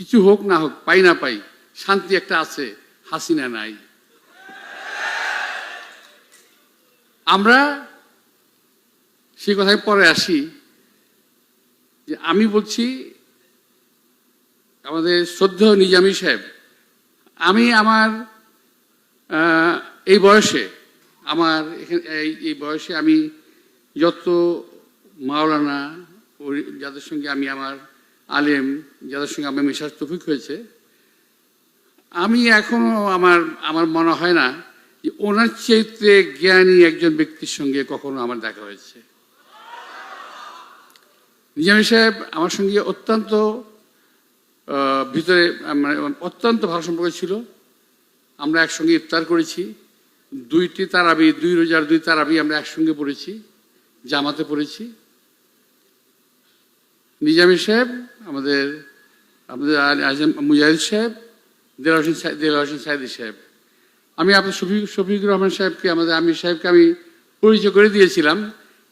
কিছু হোক না হোক, পাই না পাই, শান্তি একটা আছে, হাসিনা নাই। আমরা সেই কথায় পরে আসি যে আমি বলছি, আমাদের শ্রদ্ধেয় নিজামী সাহেব, আমি আমার এই বয়সে, আমার এখানে, এই বয়সে আমি যত মাওলানা যাদের সঙ্গে আমি আমার আলেম, যাদের সঙ্গে আমার মেশার তফিক হয়েছে, আমি এখনও আমার আমার মনে হয় না যে ওনার চাইতে জ্ঞানী একজন ব্যক্তির সঙ্গে কখনো আমার দেখা হয়েছে। নিজামী সাহেব আমার সঙ্গে অত্যন্ত ভিতরে মানে অত্যন্ত ভালো সম্পর্ক ছিল। আমরা একসঙ্গে ইফতার করেছি। দুইটি তারাবি, দুই রোজার দুই তারাবি আমরা একসঙ্গে পড়েছি, জামাতে পড়েছি। নিজামী সাহেব, আমাদের আমাদের আজম মুজাহিদ সাহেব দেল হোসেন সাইদি সাহেব। আমি আপনার শফিক শফিকুর রহমান সাহেবকে, আমাদের আমির সাহেবকে আমি পরিচয় করে দিয়েছিলাম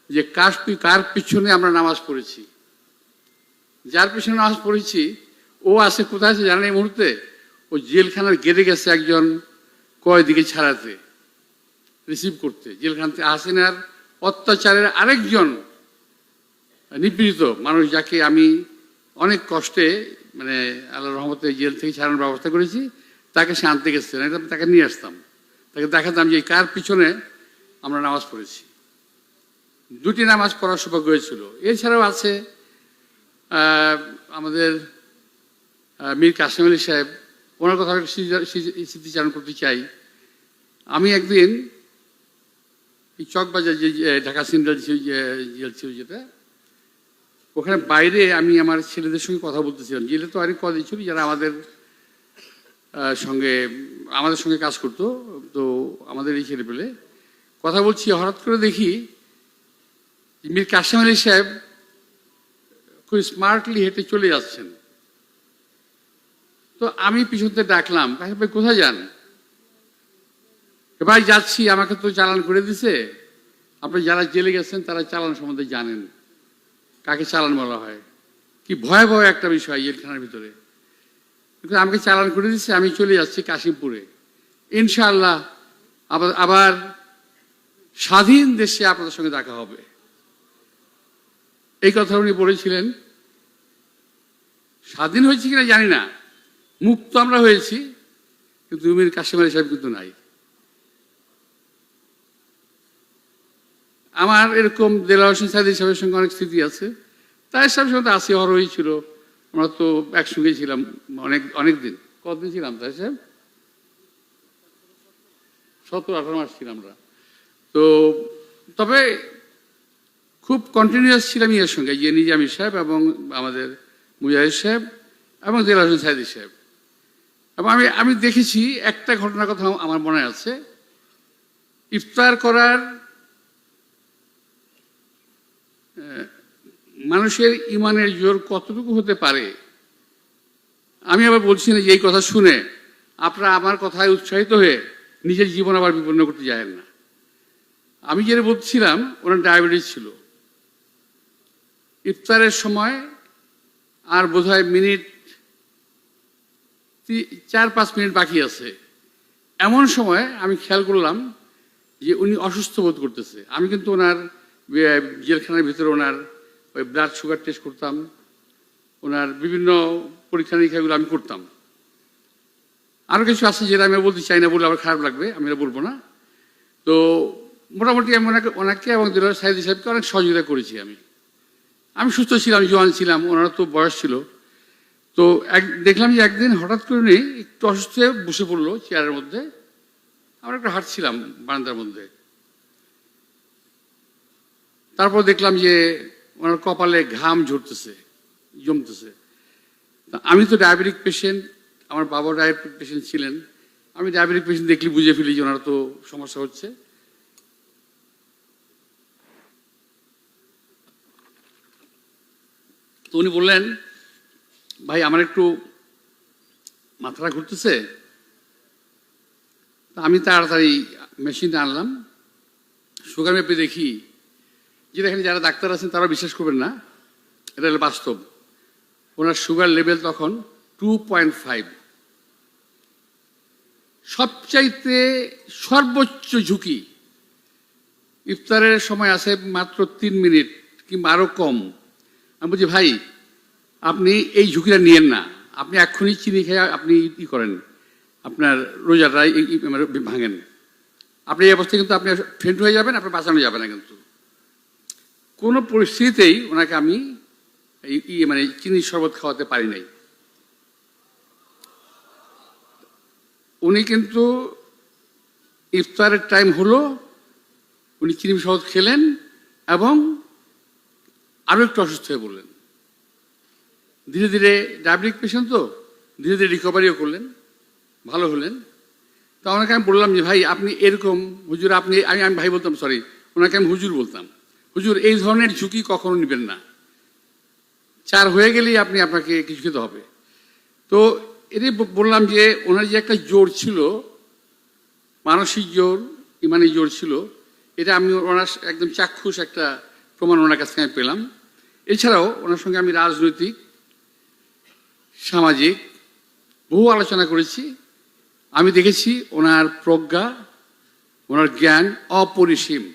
যে কার কার পিছনে আমরা নামাজ পড়েছি। যার পিছনে নামাজ পড়েছি, ও আছে, কোথায় আছে জানেন এই মুহূর্তে? ও জেলখানার গেটে গেছে একজন কয়দিকে ছাড়াতে, রিসিভ করতে। জেলখান থেকে হাসিনার অত্যাচারের আরেকজন নিপীড়িত মানুষ যাকে আমি অনেক কষ্টে মানে আল্লাহ রহমতে জেল থেকে ছাড়ানোর ব্যবস্থা করেছি, তাকে সে আনতে গেছে না তাকে নিয়ে আসতাম। তাকে দেখাতাম যে কার পিছনে আমরা নামাজ পড়েছি। দুটি নামাজ পড়ার সৌভাগ্য হয়েছিল। এছাড়াও আছে আমাদের মীর কাসিম আলী সাহেব, ওনার কথা স্মৃতিচারণ করতে চাই। আমি একদিন এই চকবাজার যে ঢাকা যে- জেল ছিল যেটা ওখানে বাইরে আমি আমার ছেলেদের সঙ্গে কথা বলতেছিলাম। জেলে তো অনেক কদিন ছিল যারা আমাদের সঙ্গে আমাদের সঙ্গে কাজ করতো, তো আমাদের এই ছেলে পেলে কথা বলছি, হঠাৎ করে দেখি মীর কাসিম আলী সাহেব খুব স্মার্টলি হেঁটে চলে যাচ্ছেন। তো আমি পিছন থেকে ডাকলাম কাকে ভাই কোথায় যান? "এ ভাই, যাচ্ছি, আমাকে তো চালান করে দিছে। আপনি যারা জেলে গেছেন, তারা চালান সম্বন্ধে জানেন। কাকে চালান বলা হয়? কি ভয়াবহ একটা বিষয় জেলখানার ভিতরে। কিন্তু আমাকে চালান করে দিচ্ছে আমি চলে যাচ্ছি কাশিমপুরে ইনশাআল্লাহ আবার আবার স্বাধীন দেশে আপনাদের সঙ্গে দেখা হবে। এই কথা উনি বলেছিলেন। স্বাধীন হয়েছে কিনা জানি না। মুক্ত আমরা হয়েছি, কিন্তু উমির কাশিম আলী সাহেব কিন্তু নাই। আমার এরকম দেলা হোসেন সাহেবের সঙ্গে অনেক স্মৃতি আছে। তাই সাহেবের সঙ্গে আসি, হরই ছিল। আমরা তো একসঙ্গে ছিলাম অনেক অনেক দিন কতদিন ছিলাম তাই সাহেব সতেরো, আঠারো মাস ছিলাম আমরা। তো তবে খুব কন্টিনিউয়াস ছিলাম ইয়ের সঙ্গে ইয়ে নিজামি সাহেব এবং আমাদের মুজাহিদ সাহেব এবং হোসেন সাইদি সাহেব। এবং আমি আমি দেখেছি, একটা ঘটনার কথা আমার মনে আছে। ইফতার করার মানুষের ইমানের জোর কতটুকু হতে পারে? আমি আবার বলছি না যে এই কথা শুনে আপনারা আমার কথায় উৎসাহিত হয়ে নিজের জীবন আবার বিপন্ন করতে যায় না। আমি যেটা বলছিলাম, ওনার ডায়াবেটিস ছিল। ইফতারের সময় আর বোধহয় মিনিট চার, পাঁচ মিনিট বাকি আছে। এমন সময় আমি খেয়াল করলাম যে উনি অসুস্থ বোধ করতেছে। আমি কিন্তু ওনার জেলখানার ভিতরে ওনার ওই ব্লাড সুগার টেস্ট করতাম। ওনার বিভিন্ন পরীক্ষা নিরীক্ষাগুলো আমি করতাম। আরও কিছু আছে যেটা আমি বলতে চাই না বলে আমার খারাপ লাগবে, আমি বলব না। তো মোটামুটি আমি ওনাকে ওনাকে এবং দিল সাইদি সাহেবকে অনেক সহযোগিতা করেছি আমি। আমি সুস্থ ছিলাম, জোয়ান ছিলাম ওনারা তো বয়স ছিল। তো এক, দেখলাম যে একদিন হঠাৎ করে উনি একটু অসুস্থ হয়ে বসে পড়ল চেয়ারের মধ্যে। আমরা একটু হাঁটছিলাম বারান্দার মধ্যে। তারপর দেখলাম যে ওনার কপালে ঘাম ঝরতেছে, জমতেছে। আমি তো ডায়াবেটিক পেশেন্ট আমার বাবা ডায়াবেটিক পেশেন্ট ছিলেন। আমি ডায়াবেটিক পেশেন্ট দেখলে বুঝে ফেলি যে ওনার তো সমস্যা হচ্ছে। তো উনি বললেন, ভাই, আমার একটু মাথাটা ঘুরতেছে। আমি তাড়াতাড়ি মেশিনটা আনলাম। সুগার মেপে দেখি যে এখানে যারা ডাক্তার আছেন, তারা বিশ্বাস করবেন না, এটা হলো বাস্তব। ওনার সুগার লেভেল তখন টু পয়েন্ট ফাইভ সবচাইতে সর্বোচ্চ ঝুঁকি ইফতারের সময় আছে মাত্র তিন মিনিট কিংবা আরও কম। আমি বলছি, ভাই, আপনি এই ঝুঁকিটা নিয়েন না। আপনি এক্ষুনি চিনি খেয়ে আপনি ই করেন। আপনার রোজাটা ভাঙেন। আপনি এই অবস্থায় কিন্তু আপনি ফেন্ট হয়ে যাবেন আপনার বাঁচানো যাবে না কিন্তু। কোনো পরিস্থিতিতেই ওনাকে আমি এই মানে চিনির শরবত খাওয়াতে পারি নাই। উনি কিন্তু ইফতারের টাইম হলো, উনি চিনি শরবত খেলেন এবং আরও একটু অসুস্থ হয়ে পড়লেন। ধীরে ধীরে ডায়াবেটিক পেশেন্ট তো, ধীরে ধীরে রিকভারিও করলেন, ভালো হলেন। তা ওনাকে আমি বললাম যে, ভাই, আপনি এরকম হুজুর, আপনি, আমি আমি ভাই বলতাম সরি ওনাকে আমি হুজুর বলতাম। হুজুর, এই ধরনের ঝুঁকি কখনো নেবেন না। চার হয়ে গেলেই আপনি আপনাকে কিছু খেতে হবে। তো এটাই বললাম যে, ওনার যে একটা জোর ছিল, মানসিক জোর, ইমানি জোর ছিল, এটা আমি ওনার একদম চাক্ষুষ একটা প্রমাণ ওনার কাছ থেকে আমি পেলাম। এছাড়াও ওনার সঙ্গে আমি রাজনৈতিক, সামাজিক বহু আলোচনা করেছি। আমি দেখেছি ওনার প্রজ্ঞা, ওনার জ্ঞান অপরিসীম।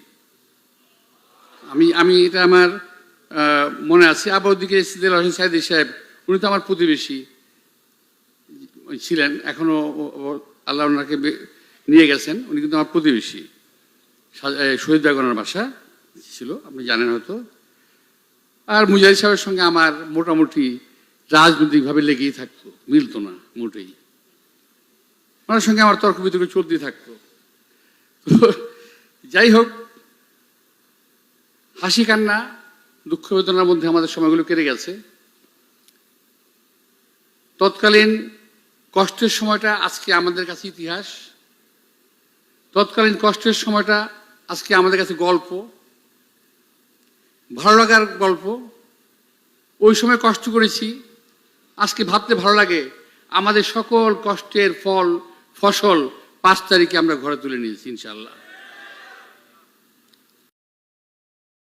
আমি আমি এটা আমার মনে আছে। আবার ওদিকে সিদ্দিল সাইদি সাহেব উনি তো আমার প্রতিবেশী ছিলেন। এখনও ও- ও- আল্লাহ ওনাকে নিয়ে গেছেন। উনি কিন্তু আমার প্রতিবেশী। শহীদ বেগনের বাসা ছিল, আপনি জানেন হয়তো। আর মুজাহিদ সাহেবের সঙ্গে আমার মোটামুটি রাজনৈতিকভাবে লেগেই থাকতো। মিলতো না, মোটেই। ওনার সঙ্গে আমার তর্ক বিতর্ক চলতেই থাকতো। যাই হোক হাসি কান্না, দুঃখ বেদনার মধ্যে আমাদের সময়গুলো কেটে গেছে। তৎকালীন কষ্টের সময়টা আজকে আমাদের কাছে ইতিহাস। তৎকালীন কষ্টের সময়টা আজকে আমাদের কাছে গল্প। ভালো লাগার গল্প। ওই সময় কষ্ট করেছি। আজকে ভাবতে ভালো লাগে, আমাদের সকল কষ্টের ফল, ফসল পাঁচ তারিখে আমরা ঘরে তুলে নিয়েছি ইনশাল্লাহ